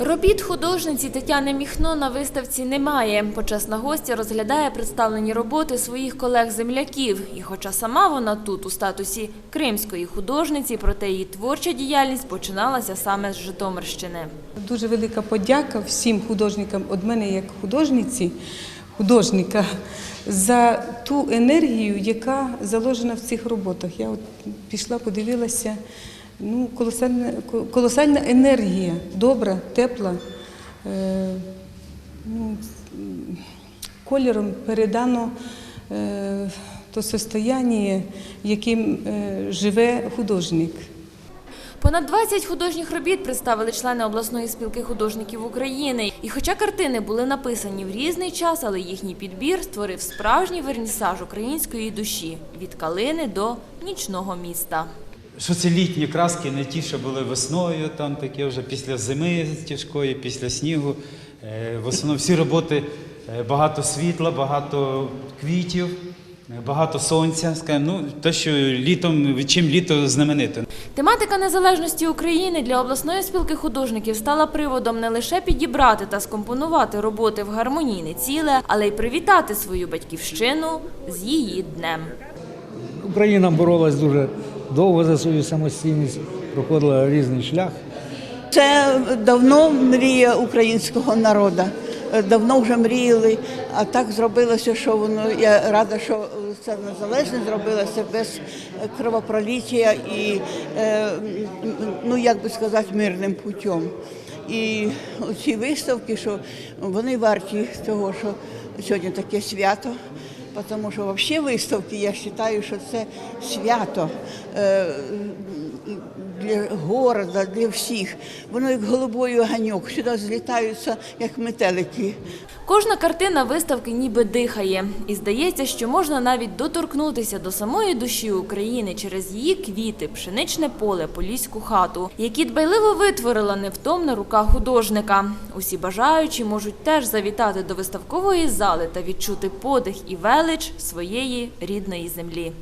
Робіт художниці Тетяни Міхно на виставці немає. Почесна гостя розглядає представлені роботи своїх колег-земляків. І хоча сама вона тут у статусі кримської художниці, проте її творча діяльність починалася саме з Житомирщини. Дуже велика подяка всім художникам від мене як художниці, художника, за ту енергію, яка заложена в цих роботах. Я от пішла, подивилася. Ну, колосальна, колосальна енергія, добра, тепла. Е, ну, кольором передано е, то состояння, яким е, живе художник. Понад 20 художніх робіт представили члени обласної спілки художників України. І хоча картини були написані в різний час, але їхній підбір створив справжній вернісаж української душі від калини до нічного міста. Що це літні краски, не ті, що були весною, там таке вже після зими тяжкої, після снігу. Е, В основному всі роботи е, багато світла, багато квітів, е, багато сонця. Скажімо, ну, те, що літом, чим літо знамените. Тематика незалежності України для обласної спілки художників стала приводом не лише підібрати та скомпонувати роботи в гармонійне ціле, але й привітати свою батьківщину з її днем. Україна боролась дуже довго за свою самостійність, проходила різний шлях. Це давно мрія українського народу. Давно вже мріяли, а так зробилося, що воно я рада, що це незалежне зробилося без кровопроліття і е, ну як би сказати, мирним путем. І ці виставки, що вони варті того, що сьогодні таке свято. Тому що взагалі виставки, я вважаю, що це свято. Е, для города, для всіх. Воно як голубой огоньок, сюди злітаються, як метелики. Кожна картина виставки ніби дихає, і здається, що можна навіть доторкнутися до самої душі України через її квіти, пшеничне поле, поліську хату, які дбайливо витворила невтомна рука художника. Усі бажаючі можуть теж завітати до виставкової зали та відчути подих і велич своєї рідної землі.